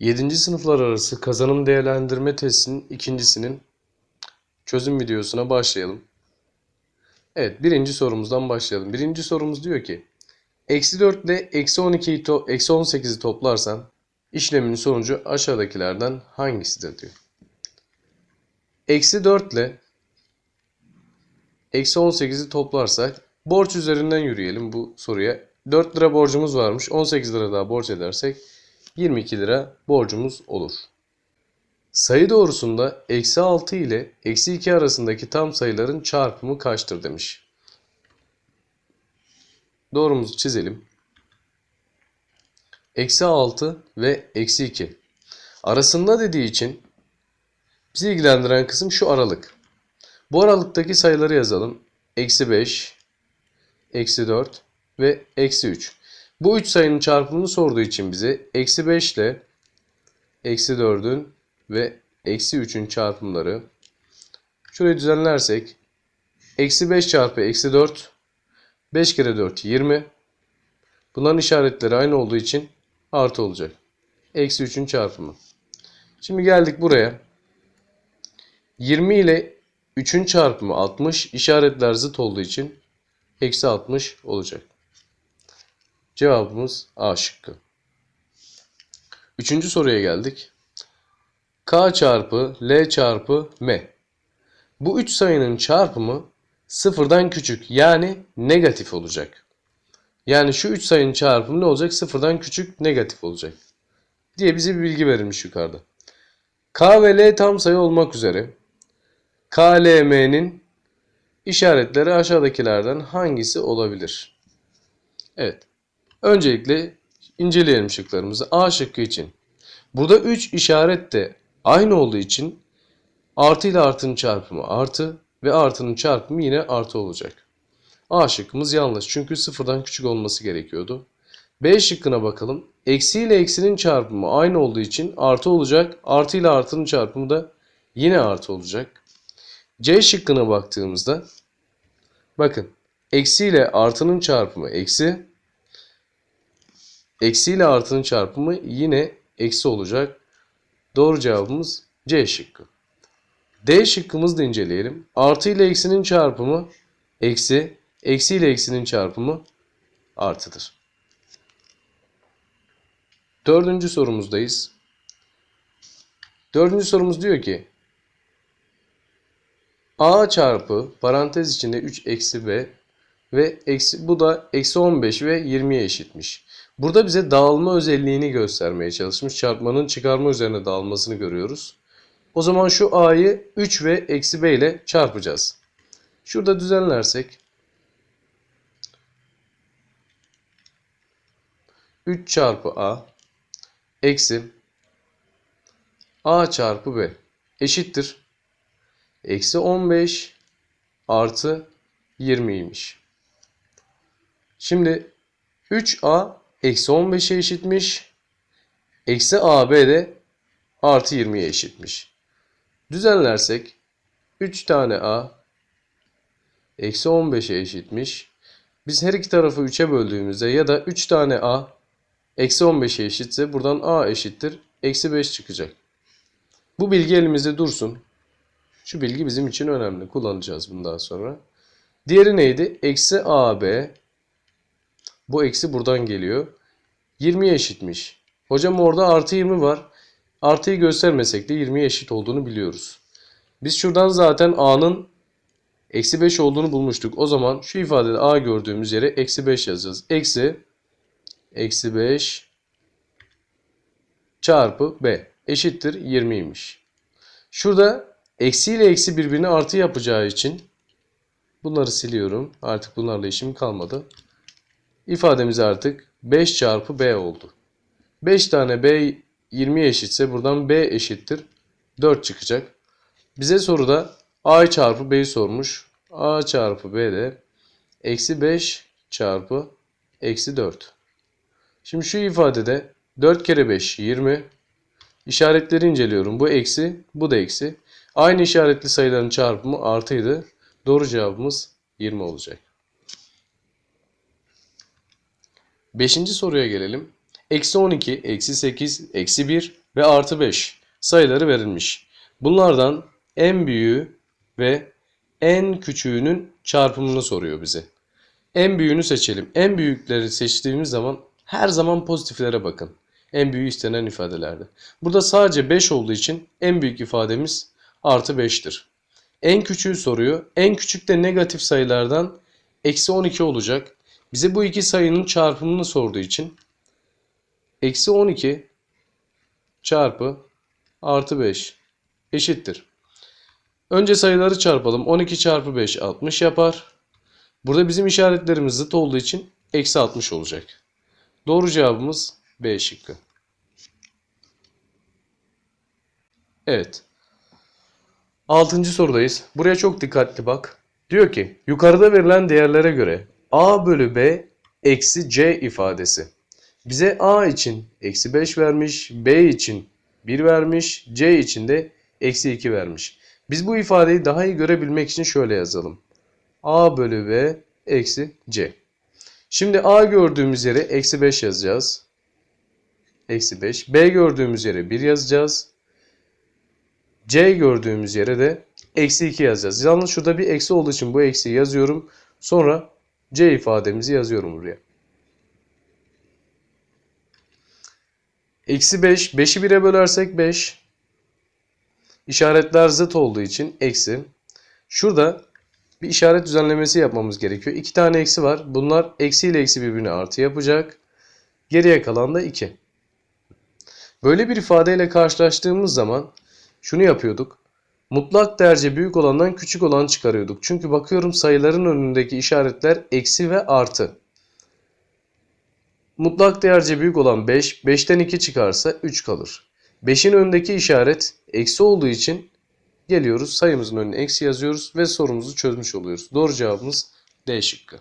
7. sınıflar arası kazanım değerlendirme testinin ikincisinin çözüm videosuna başlayalım. Evet birinci sorumuzdan başlayalım. Birinci sorumuz diyor ki Eksi 4 ile eksi 12'yi to eksi 18'i toplarsan işlemin sonucu aşağıdakilerden hangisidir diyor. Eksi 4 ile eksi 18'i toplarsak borç üzerinden yürüyelim bu soruya. 4 lira borcumuz varmış. 18 lira daha borç edersek 22 lira borcumuz olur. Sayı doğrusunda eksi 6 ile eksi 2 arasındaki tam sayıların çarpımı kaçtır demiş. Doğrumuzu çizelim. Eksi 6 ve eksi 2. Arasında dediği için bizi ilgilendiren kısım şu aralık. Bu aralıktaki sayıları yazalım. Eksi 5, eksi 4 ve eksi 3. Bu üç sayının çarpımını sorduğu için bize eksi 5 ile eksi 4'ün ve eksi 3'ün çarpımları. Şurayı düzenlersek eksi 5 çarpı eksi 4 5 kere 4 20. Bunların işaretleri aynı olduğu için artı olacak. Eksi 3'ün çarpımı. Şimdi geldik buraya. 20 ile 3'ün çarpımı 60. İşaretler zıt olduğu için eksi 60 olacak. Cevabımız A şıkkı. Üçüncü soruya geldik. K çarpı L çarpı M. Bu üç sayının çarpımı sıfırdan küçük yani negatif olacak. Yani şu üç sayının çarpımı ne olacak? Sıfırdan küçük negatif olacak. Diye bize bir bilgi verilmiş yukarıda. K ve L tam sayı olmak üzere K, L, M'nin işaretleri aşağıdakilerden hangisi olabilir? Evet. Öncelikle inceleyelim şıklarımızı. A şıkkı için. Burada 3 işaret de aynı olduğu için artı ile artının çarpımı artı ve artının çarpımı yine artı olacak. A şıkkımız yanlış çünkü sıfırdan küçük olması gerekiyordu. B şıkkına bakalım. Eksi ile eksinin çarpımı aynı olduğu için artı olacak. Artı ile artının çarpımı da yine artı olacak. C şıkkına baktığımızda bakın eksi ile artının çarpımı eksi Eksi ile artının çarpımı yine eksi olacak. Doğru cevabımız C şıkkı. D şıkkımızı da inceleyelim. Artı ile eksinin çarpımı eksi, eksi ile eksinin çarpımı artıdır. Dördüncü sorumuzdayız. Dördüncü sorumuz diyor ki A çarpı parantez içinde 3 eksi B ve eksi, bu da eksi 15 ve 20'ye eşitmiş. Burada bize dağılma özelliğini göstermeye çalışmış. Çarpmanın çıkarma üzerine dağılmasını görüyoruz. O zaman şu a'yı 3 ve eksi b ile çarpacağız. Şurada düzenlersek 3 çarpı a eksi a çarpı b eşittir. Eksi 15 artı 20'ymiş. Şimdi 3a eksi 15'e eşitmiş. Eksi AB de artı 20'ye eşitmiş. Düzenlersek 3 tane A eksi 15'e eşitmiş. Biz her iki tarafı 3'e böldüğümüzde ya da 3 tane A eksi 15'e eşitse buradan A eşittir. Eksi 5 çıkacak. Bu bilgi elimizde dursun. Şu bilgi bizim için önemli. Kullanacağız bundan sonra. Diğeri neydi? Eksi AB bu eksi buradan geliyor. 20'ye eşitmiş. Hocam orada artı 20 var. Artıyı göstermesek de 20'ye eşit olduğunu biliyoruz. Biz şuradan zaten a'nın eksi 5 olduğunu bulmuştuk. O zaman şu ifadede a gördüğümüz yere eksi 5 yazacağız. Eksi eksi 5 çarpı b eşittir 20'ymiş. Şurada eksi ile eksi birbirini artı yapacağı için bunları siliyorum. Artık bunlarla işim kalmadı. İfademiz artık 5 çarpı b oldu. 5 tane b 20 eşitse buradan b eşittir 4 çıkacak. Bize soruda a çarpı b'yi sormuş. a çarpı b de eksi 5 çarpı eksi 4. Şimdi şu ifadede 4 kere 5 20. İşaretleri inceliyorum. Bu eksi bu da eksi. Aynı işaretli sayıların çarpımı artıydı. Doğru cevabımız 20 olacak. Beşinci soruya gelelim. Eksi 12, eksi 8, eksi 1 ve artı 5 sayıları verilmiş. Bunlardan en büyüğü ve en küçüğünün çarpımını soruyor bize. En büyüğünü seçelim. En büyükleri seçtiğimiz zaman her zaman pozitiflere bakın. En büyük istenen ifadelerde. Burada sadece 5 olduğu için en büyük ifademiz artı 5'tir. En küçüğü soruyor. En küçük de negatif sayılardan eksi 12 olacak. Bize bu iki sayının çarpımını sorduğu için eksi 12 çarpı artı 5 eşittir. Önce sayıları çarpalım. 12 çarpı 5 60 yapar. Burada bizim işaretlerimiz zıt olduğu için eksi 60 olacak. Doğru cevabımız B şıkkı. Evet. Altıncı sorudayız. Buraya çok dikkatli bak. Diyor ki yukarıda verilen değerlere göre A bölü B eksi C ifadesi. Bize A için eksi 5 vermiş, B için 1 vermiş, C için de eksi 2 vermiş. Biz bu ifadeyi daha iyi görebilmek için şöyle yazalım. A bölü B eksi C. Şimdi A gördüğümüz yere eksi 5 yazacağız. Eksi 5. B gördüğümüz yere 1 yazacağız. C gördüğümüz yere de eksi 2 yazacağız. Yalnız şurada bir eksi olduğu için bu eksiyi yazıyorum. Sonra C ifademizi yazıyorum buraya. Eksi 5. 5'i 1'e bölersek 5. İşaretler zıt olduğu için eksi. Şurada bir işaret düzenlemesi yapmamız gerekiyor. İki tane eksi var. Bunlar eksi ile eksi birbirine artı yapacak. Geriye kalan da 2. Böyle bir ifadeyle karşılaştığımız zaman şunu yapıyorduk. Mutlak derece büyük olandan küçük olanı çıkarıyorduk. Çünkü bakıyorum sayıların önündeki işaretler eksi ve artı. Mutlak değerce büyük olan 5, 5'ten 2 çıkarsa 3 kalır. 5'in önündeki işaret eksi olduğu için geliyoruz sayımızın önüne eksi yazıyoruz ve sorumuzu çözmüş oluyoruz. Doğru cevabımız D şıkkı.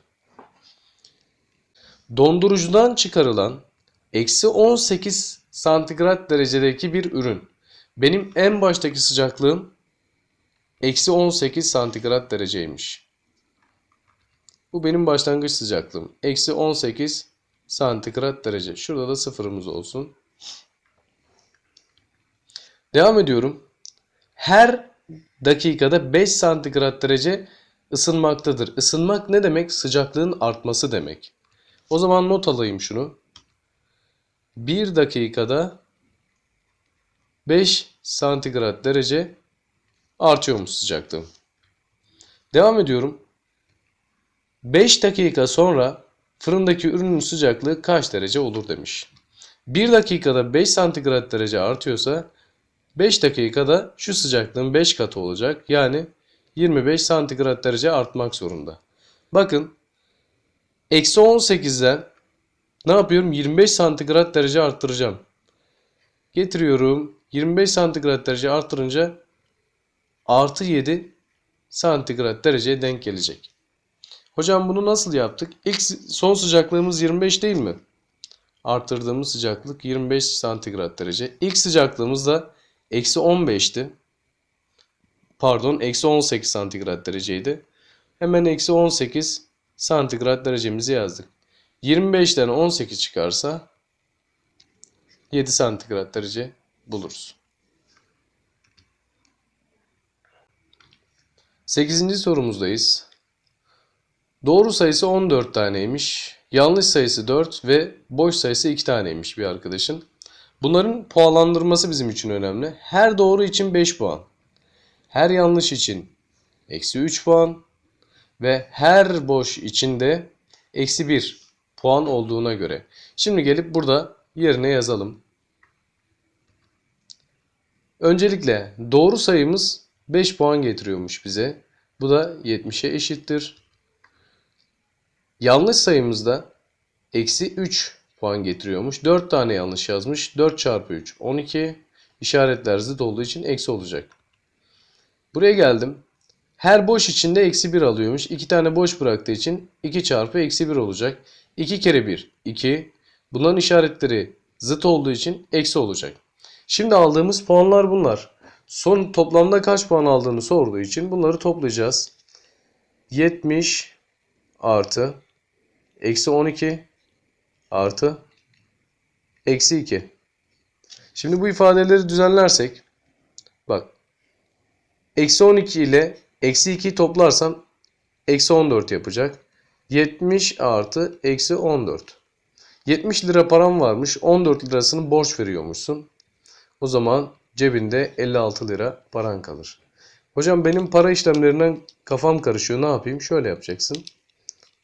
Dondurucudan çıkarılan eksi 18 santigrat derecedeki bir ürün. Benim en baştaki sıcaklığım eksi 18 santigrat dereceymiş. Bu benim başlangıç sıcaklığım. Eksi 18 santigrat derece. Şurada da sıfırımız olsun. Devam ediyorum. Her dakikada 5 santigrat derece ısınmaktadır. Isınmak ne demek? Sıcaklığın artması demek. O zaman not alayım şunu. 1 dakikada 5 santigrat derece artıyormuş sıcaklığım. Devam ediyorum. 5 dakika sonra fırındaki ürünün sıcaklığı kaç derece olur demiş. 1 dakikada 5 santigrat derece artıyorsa 5 dakikada şu sıcaklığın 5 katı olacak. Yani 25 santigrat derece artmak zorunda. Bakın eksi 18'den ne yapıyorum? 25 santigrat derece arttıracağım. Getiriyorum. 25 santigrat derece arttırınca artı 7 santigrat dereceye denk gelecek. Hocam bunu nasıl yaptık? İlk son sıcaklığımız 25 değil mi? Arttırdığımız sıcaklık 25 santigrat derece. İlk sıcaklığımız da eksi 15'ti. Pardon eksi 18 santigrat dereceydi. Hemen eksi 18 santigrat derecemizi yazdık. 25'ten 18 çıkarsa 7 santigrat derece buluruz. 8. sorumuzdayız. Doğru sayısı 14 taneymiş. Yanlış sayısı 4 ve boş sayısı 2 taneymiş bir arkadaşın. Bunların puanlandırması bizim için önemli. Her doğru için 5 puan. Her yanlış için eksi 3 puan. Ve her boş için de eksi 1 puan olduğuna göre. Şimdi gelip burada yerine yazalım. Öncelikle doğru sayımız 5 puan getiriyormuş bize. Bu da 70'e eşittir. Yanlış sayımızda eksi 3 puan getiriyormuş. 4 tane yanlış yazmış. 4 çarpı 3 12. İşaretler zıt olduğu için eksi olacak. Buraya geldim. Her boş içinde eksi 1 alıyormuş. 2 tane boş bıraktığı için 2 çarpı eksi 1 olacak. 2 kere 1 2. Bunların işaretleri zıt olduğu için eksi olacak. Şimdi aldığımız puanlar bunlar. Son toplamda kaç puan aldığını sorduğu için bunları toplayacağız. 70 artı eksi 12 artı eksi 2. Şimdi bu ifadeleri düzenlersek bak eksi 12 ile eksi 2'yi toplarsan eksi 14 yapacak. 70 artı eksi 14. 70 lira param varmış. 14 lirasını borç veriyormuşsun. O zaman cebinde 56 lira paran kalır. Hocam benim para işlemlerinden kafam karışıyor. Ne yapayım? Şöyle yapacaksın.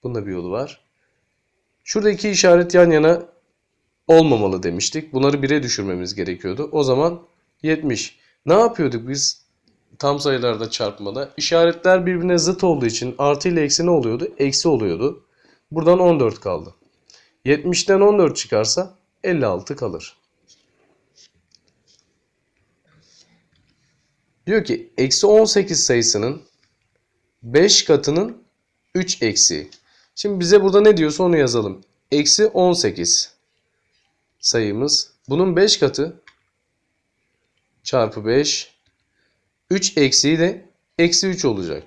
Bunda bir yolu var. Şurada iki işaret yan yana olmamalı demiştik. Bunları 1'e düşürmemiz gerekiyordu. O zaman 70. Ne yapıyorduk biz tam sayılarda çarpmada? İşaretler birbirine zıt olduğu için artı ile eksi ne oluyordu? Eksi oluyordu. Buradan 14 kaldı. 70'ten 14 çıkarsa 56 kalır. Diyor ki eksi 18 sayısının 5 katının 3 eksiği. Şimdi bize burada ne diyorsa onu yazalım. Eksi 18 sayımız. Bunun 5 katı çarpı 5. 3 eksiği de eksi 3 olacak.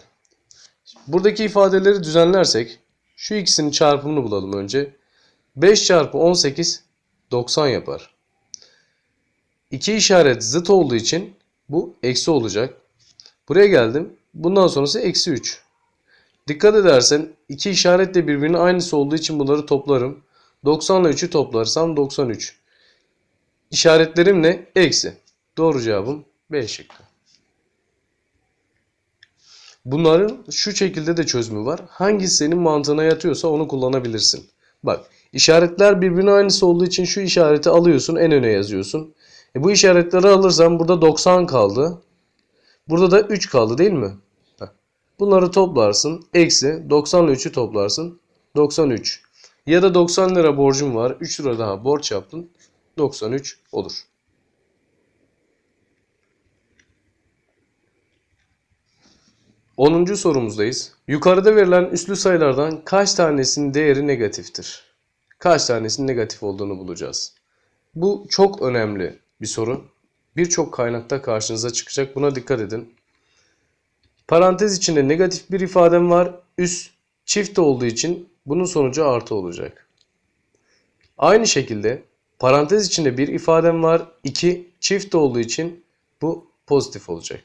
Buradaki ifadeleri düzenlersek şu ikisinin çarpımını bulalım önce. 5 çarpı 18 90 yapar. İki işaret zıt olduğu için bu eksi olacak. Buraya geldim. Bundan sonrası eksi 3. Dikkat edersen iki işaret de birbirinin aynısı olduğu için bunları toplarım. 90 ile 3'ü toplarsam 93. İşaretlerim ne? Eksi. Doğru cevabım B şıkkı. Bunların şu şekilde de çözümü var. Hangisi senin mantığına yatıyorsa onu kullanabilirsin. Bak işaretler birbirine aynısı olduğu için şu işareti alıyorsun en öne yazıyorsun. E bu işaretleri alırsan burada 90 kaldı. Burada da 3 kaldı değil mi? Bunları toplarsın. Eksi 90 ile 3'ü toplarsın. 93. Ya da 90 lira borcum var. 3 lira daha borç yaptın. 93 olur. Onuncu sorumuzdayız. Yukarıda verilen üslü sayılardan kaç tanesinin değeri negatiftir? Kaç tanesinin negatif olduğunu bulacağız. Bu çok önemli bir soru. Birçok kaynakta karşınıza çıkacak. Buna dikkat edin. Parantez içinde negatif bir ifadem var. Üst çift olduğu için bunun sonucu artı olacak. Aynı şekilde parantez içinde bir ifadem var. 2 çift olduğu için bu pozitif olacak.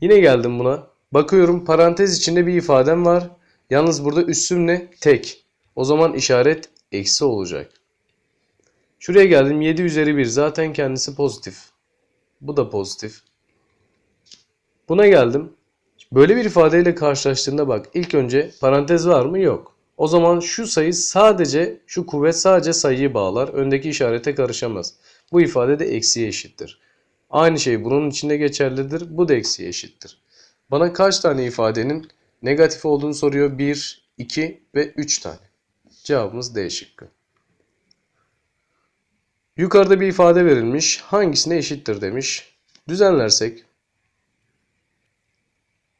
Yine geldim buna. Bakıyorum parantez içinde bir ifadem var. Yalnız burada üssüm ne? Tek. O zaman işaret eksi olacak. Şuraya geldim 7 üzeri 1 zaten kendisi pozitif. Bu da pozitif. Buna geldim. Böyle bir ifadeyle karşılaştığında bak ilk önce parantez var mı? Yok. O zaman şu sayı sadece şu kuvvet sadece sayıyı bağlar. Öndeki işarete karışamaz. Bu ifade de eksiye eşittir. Aynı şey bunun içinde geçerlidir. Bu da eksiye eşittir. Bana kaç tane ifadenin negatif olduğunu soruyor. 1, 2 ve 3 tane. Cevabımız D şıkkı. Yukarıda bir ifade verilmiş. Hangisine eşittir demiş. Düzenlersek.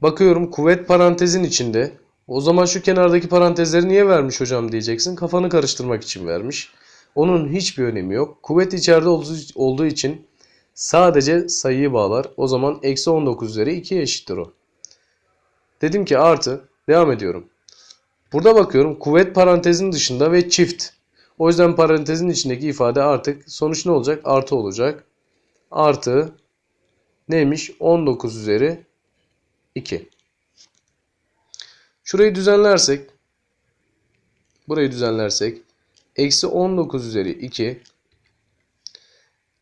Bakıyorum kuvvet parantezin içinde. O zaman şu kenardaki parantezleri niye vermiş hocam diyeceksin. Kafanı karıştırmak için vermiş. Onun hiçbir önemi yok. Kuvvet içeride olduğu için sadece sayıyı bağlar. O zaman eksi 19 üzeri 2'ye eşittir o. Dedim ki artı. Devam ediyorum. Burada bakıyorum kuvvet parantezin dışında ve çift. O yüzden parantezin içindeki ifade artık sonuç ne olacak? Artı olacak. Artı neymiş? 19 üzeri 2. Şurayı düzenlersek burayı düzenlersek eksi 19 üzeri 2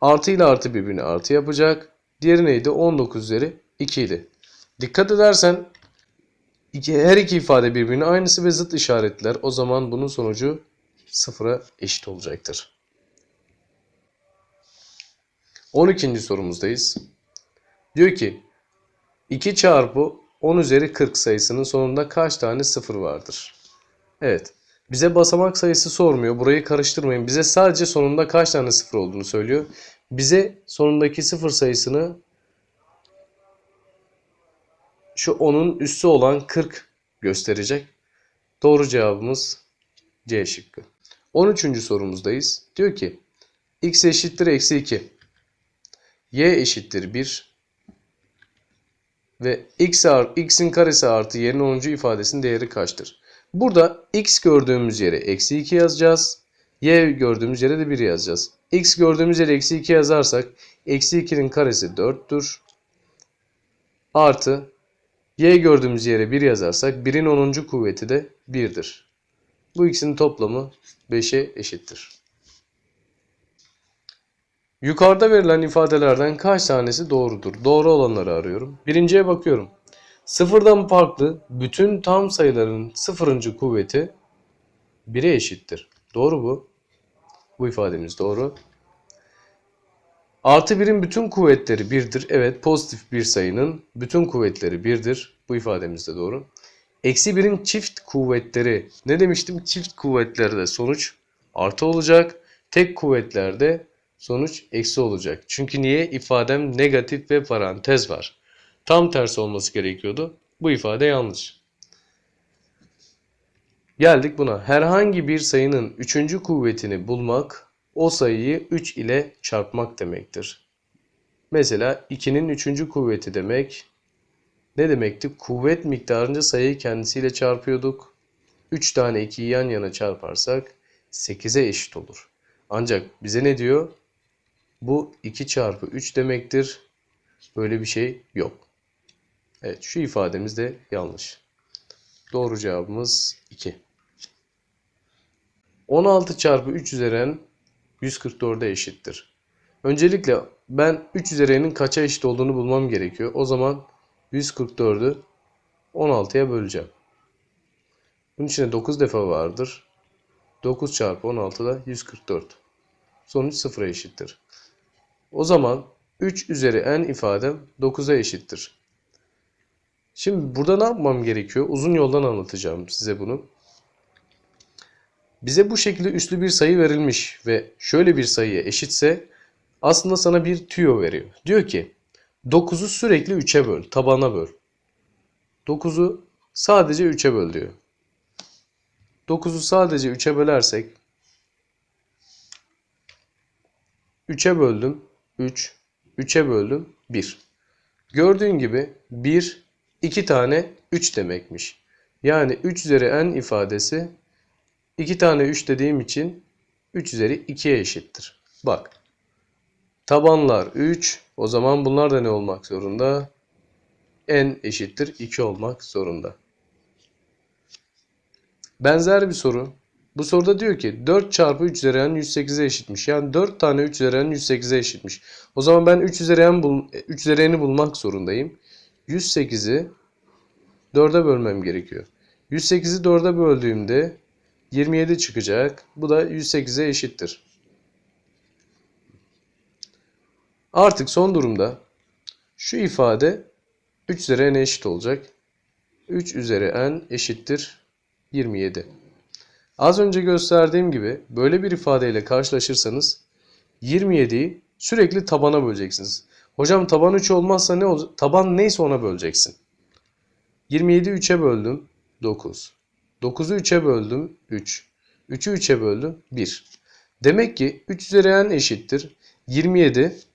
artı ile artı birbirini artı yapacak. Diğeri neydi? 19 üzeri 2 idi. Dikkat edersen iki, her iki ifade birbirine aynısı ve zıt işaretler. O zaman bunun sonucu sıfıra eşit olacaktır. 12. sorumuzdayız. Diyor ki 2 çarpı 10 üzeri 40 sayısının sonunda kaç tane sıfır vardır? Evet. Bize basamak sayısı sormuyor. Burayı karıştırmayın. Bize sadece sonunda kaç tane sıfır olduğunu söylüyor. Bize sonundaki sıfır sayısını şu 10'un üssü olan 40 gösterecek. Doğru cevabımız C şıkkı. 13. sorumuzdayız. Diyor ki x eşittir eksi 2. y eşittir 1. Ve x art, x'in karesi artı y'nin 10. ifadesinin değeri kaçtır? Burada x gördüğümüz yere eksi 2 yazacağız. Y gördüğümüz yere de 1 yazacağız. X gördüğümüz yere eksi 2 yazarsak eksi 2'nin karesi 4'tür. Artı Y gördüğümüz yere 1 yazarsak 1'in 10. kuvveti de 1'dir. Bu ikisinin toplamı 5'e eşittir. Yukarıda verilen ifadelerden kaç tanesi doğrudur? Doğru olanları arıyorum. Birinciye bakıyorum. Sıfırdan farklı bütün tam sayıların sıfırıncı kuvveti 1'e eşittir. Doğru bu. Bu ifademiz doğru. Artı 1'in bütün kuvvetleri 1'dir. Evet pozitif bir sayının bütün kuvvetleri 1'dir. Bu ifademiz de doğru. Eksi 1'in çift kuvvetleri ne demiştim? Çift kuvvetlerde sonuç artı olacak. Tek kuvvetlerde sonuç eksi olacak. Çünkü niye? İfadem negatif ve parantez var. Tam tersi olması gerekiyordu. Bu ifade yanlış. Geldik buna. Herhangi bir sayının üçüncü kuvvetini bulmak o sayıyı 3 ile çarpmak demektir. Mesela 2'nin üçüncü kuvveti demek ne demekti? Kuvvet miktarınca sayıyı kendisiyle çarpıyorduk. 3 tane 2'yi yan yana çarparsak 8'e eşit olur. Ancak bize ne diyor? Bu 2 çarpı 3 demektir. Böyle bir şey yok. Evet şu ifademiz de yanlış. Doğru cevabımız 2. 16 çarpı 3 üzeri n 144'e eşittir. Öncelikle ben 3 üzeri n'in kaça eşit olduğunu bulmam gerekiyor. O zaman 144'ü 16'ya böleceğim. Bunun içinde 9 defa vardır. 9 çarpı 16 da 144. Sonuç 0'a eşittir. O zaman 3 üzeri n ifadem 9'a eşittir. Şimdi burada ne yapmam gerekiyor? Uzun yoldan anlatacağım size bunu. Bize bu şekilde üslü bir sayı verilmiş ve şöyle bir sayıya eşitse aslında sana bir tüyo veriyor. Diyor ki 9'u sürekli 3'e böl, tabana böl. 9'u sadece 3'e böl diyor. 9'u sadece 3'e bölersek 3'e böldüm 3, 3'e böldüm 1. Gördüğün gibi 1, 2 tane 3 demekmiş. Yani 3 üzeri n ifadesi 2 tane 3 dediğim için 3 üzeri 2'ye eşittir. Bak. Tabanlar 3. O zaman bunlar da ne olmak zorunda? n eşittir 2 olmak zorunda. Benzer bir soru. Bu soruda diyor ki 4 çarpı 3 üzeri n 108'e eşitmiş. Yani 4 tane 3 üzeri n 108'e eşitmiş. O zaman ben 3 üzeri n bul 3 üzeri n'i bulmak zorundayım. 108'i 4'e bölmem gerekiyor. 108'i 4'e böldüğümde 27 çıkacak. Bu da 108'e eşittir. Artık son durumda şu ifade 3 üzeri n eşit olacak. 3 üzeri n eşittir 27. Az önce gösterdiğim gibi böyle bir ifadeyle karşılaşırsanız 27'yi sürekli tabana böleceksiniz. Hocam taban 3 olmazsa ne olacak? Taban neyse ona böleceksin. 27'yi 3'e böldüm 9. 9'u 3'e böldüm 3. 3'ü 3'e böldüm 1. Demek ki 3 üzeri n eşittir. 27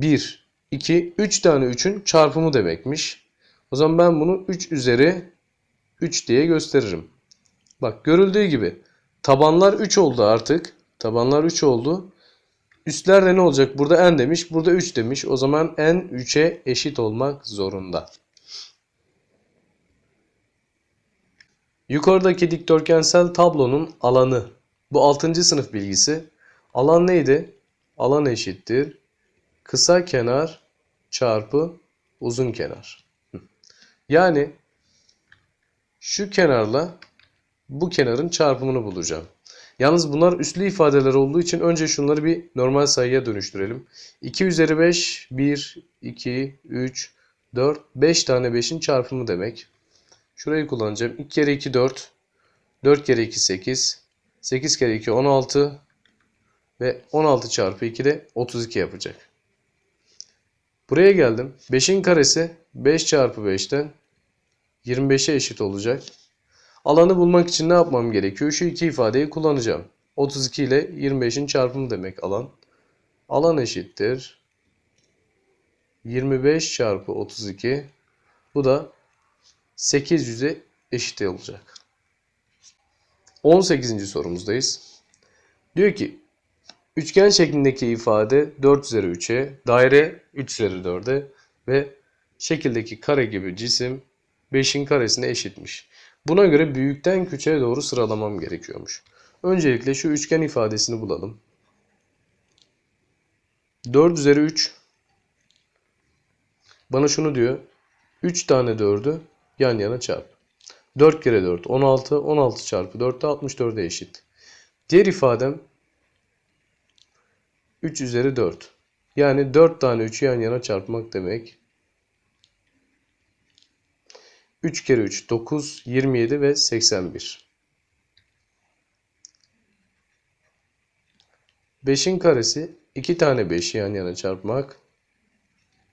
1 2 3 tane 3'ün çarpımı demekmiş. O zaman ben bunu 3 üzeri 3 diye gösteririm. Bak görüldüğü gibi tabanlar 3 oldu artık. Tabanlar 3 oldu. Üstlerde ne olacak? Burada n demiş, burada 3 demiş. O zaman n 3'e eşit olmak zorunda. Yukarıdaki dikdörtgensel tablonun alanı. Bu 6. sınıf bilgisi. Alan neydi? Alan eşittir. Kısa kenar çarpı uzun kenar. Yani şu kenarla bu kenarın çarpımını bulacağım. Yalnız bunlar üslü ifadeler olduğu için önce şunları bir normal sayıya dönüştürelim. 2 üzeri 5, 1, 2, 3, 4, 5 tane 5'in çarpımı demek. Şurayı kullanacağım. 2 kere 2 4. 4 kere 2 8. 8 kere 2 16. Ve 16 çarpı 2 de 32 yapacak. Buraya geldim. 5'in karesi 5 çarpı 5'ten 25'e eşit olacak. Alanı bulmak için ne yapmam gerekiyor? Şu iki ifadeyi kullanacağım. 32 ile 25'in çarpımı demek alan. Alan eşittir. 25 çarpı 32. Bu da 800'e eşit olacak. 18. sorumuzdayız. Diyor ki üçgen şeklindeki ifade 4 üzeri 3'e, daire 3 üzeri 4'e ve şekildeki kare gibi cisim 5'in karesine eşitmiş. Buna göre büyükten küçüğe doğru sıralamam gerekiyormuş. Öncelikle şu üçgen ifadesini bulalım. 4 üzeri 3 bana şunu diyor. 3 tane 4'ü yan yana çarp. 4 kere 4 16. 16 çarpı 4 de 64'e eşit. Diğer ifadem 3 üzeri 4. Yani 4 tane 3'ü yan yana çarpmak demek. 3 kere 3 9, 27 ve 81. 5'in karesi 2 tane 5'i yan yana çarpmak.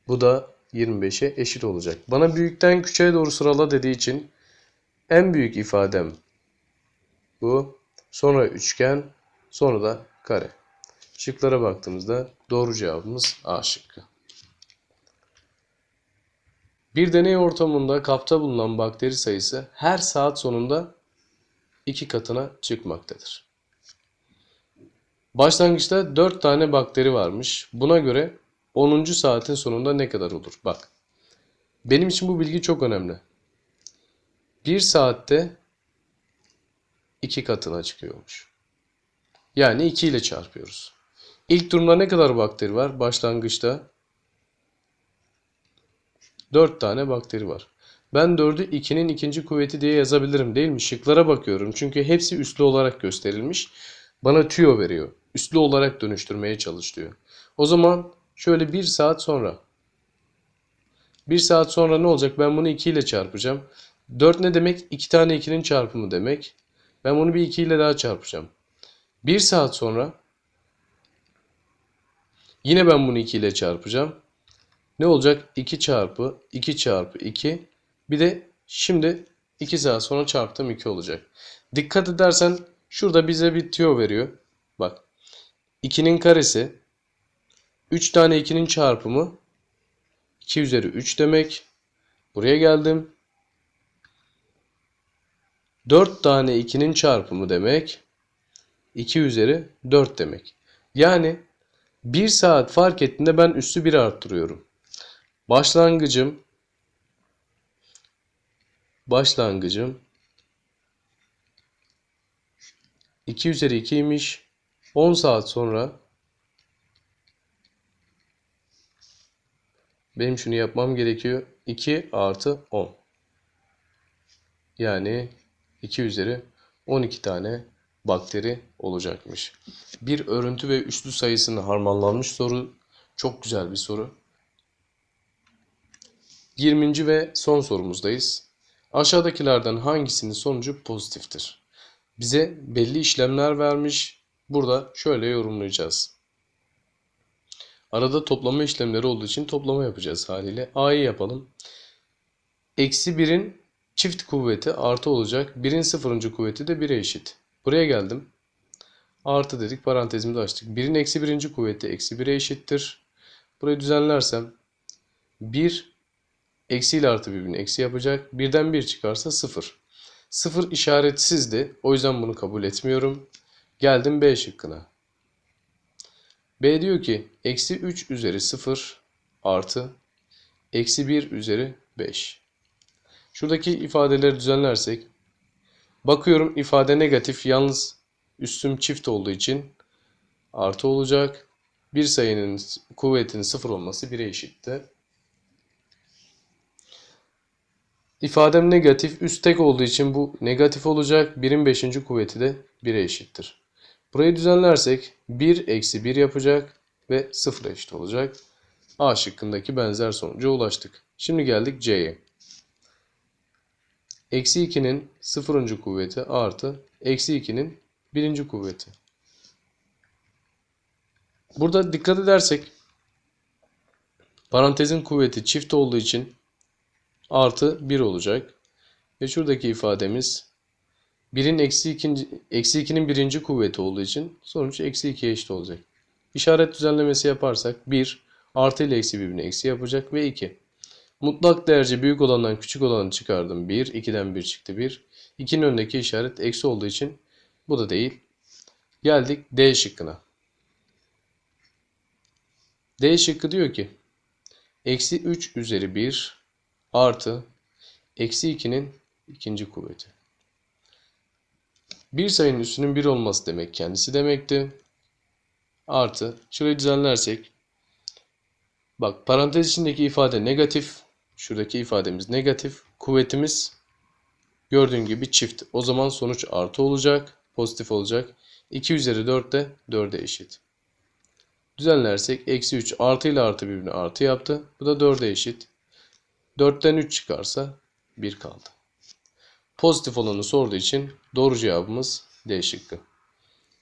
Bu da 25'e eşit olacak. Bana büyükten küçüğe doğru sırala dediği için en büyük ifadem bu. Sonra üçgen, sonra da kare. Şıklara baktığımızda doğru cevabımız A şıkkı. Bir deney ortamında kapta bulunan bakteri sayısı her saat sonunda iki katına çıkmaktadır. Başlangıçta 4 tane bakteri varmış. Buna göre 10. saatin sonunda ne kadar olur? Bak. Benim için bu bilgi çok önemli. 1 saatte 2 katına çıkıyormuş. Yani 2 ile çarpıyoruz. İlk durumda ne kadar bakteri var? Başlangıçta 4 tane bakteri var. Ben 4'ü 2'nin ikinci kuvveti diye yazabilirim değil mi? Şıklara bakıyorum. Çünkü hepsi üslü olarak gösterilmiş. Bana tüyo veriyor. Üslü olarak dönüştürmeye çalışıyor. O zaman şöyle 1 saat sonra. 1 saat sonra ne olacak? Ben bunu 2 ile çarpacağım. 4 ne demek? 2 tane 2'nin çarpımı demek. Ben bunu bir 2 ile daha çarpacağım. 1 saat sonra yine ben bunu 2 ile çarpacağım. Ne olacak? 2 çarpı 2 çarpı 2. Bir de şimdi 2 saat sonra çarptım 2 olacak. Dikkat edersen şurada bize bir tüyo veriyor. Bak. 2'nin karesi 3 tane 2'nin çarpımı 2 üzeri 3 demek. Buraya geldim. 4 tane 2'nin çarpımı demek. 2 üzeri 4 demek. Yani 1 saat fark ettiğinde ben üssü 1 arttırıyorum. Başlangıcım başlangıcım 2 üzeri 2'ymiş. 10 saat sonra benim şunu yapmam gerekiyor. 2 artı 10. Yani 2 üzeri 12 tane bakteri olacakmış. Bir örüntü ve üslü sayısının harmanlanmış soru. Çok güzel bir soru. 20. ve son sorumuzdayız. Aşağıdakilerden hangisinin sonucu pozitiftir? Bize belli işlemler vermiş. Burada şöyle yorumlayacağız. Arada toplama işlemleri olduğu için toplama yapacağız haliyle. A'yı yapalım. Eksi 1'in çift kuvveti artı olacak. 1'in sıfırıncı kuvveti de 1'e eşit. Buraya geldim. Artı dedik parantezimizi açtık. 1'in eksi birinci kuvveti eksi 1'e eşittir. Burayı düzenlersem 1 eksi ile artı birbirini eksi yapacak. Birden 1 çıkarsa 0. 0 işaretsizdi. O yüzden bunu kabul etmiyorum. Geldim B şıkkına. B diyor ki eksi 3 üzeri 0 artı eksi 1 üzeri 5. Şuradaki ifadeleri düzenlersek bakıyorum ifade negatif yalnız üstüm çift olduğu için artı olacak. Bir sayının kuvvetinin 0 olması 1'e eşittir. İfadem negatif üst tek olduğu için bu negatif olacak. 1'in 5. kuvveti de 1'e eşittir. Burayı düzenlersek 1 eksi 1 yapacak ve 0 eşit olacak. A şıkkındaki benzer sonuca ulaştık. Şimdi geldik C'ye. Eksi 2'nin 0. kuvveti artı eksi 2'nin 1. kuvveti. Burada dikkat edersek parantezin kuvveti çift olduğu için artı 1 olacak. Ve şuradaki ifademiz 1'in eksi 2'nin eksi 2'nin birinci kuvveti olduğu için sonuç eksi 2'ye eşit olacak. İşaret düzenlemesi yaparsak 1 artı ile eksi birbirini eksi yapacak ve 2. Mutlak değerce büyük olandan küçük olanı çıkardım 1. 2'den 1 çıktı 1. 2'nin önündeki işaret eksi olduğu için Bu da değil. Geldik D şıkkına. D şıkkı diyor ki eksi 3 üzeri 1 artı eksi 2'nin ikinci kuvveti. Bir sayının üstünün 1 olması demek kendisi demekti. Artı şurayı düzenlersek bak parantez içindeki ifade negatif. Şuradaki ifademiz negatif. Kuvvetimiz gördüğün gibi çift. O zaman sonuç artı olacak. Pozitif olacak. 2 üzeri 4 de 4'e eşit. Düzenlersek eksi 3 artı ile artı birbirini artı yaptı. Bu da 4'e eşit. 4'ten 3 çıkarsa 1 kaldı. Pozitif olanı sorduğu için doğru cevabımız D şıkkı.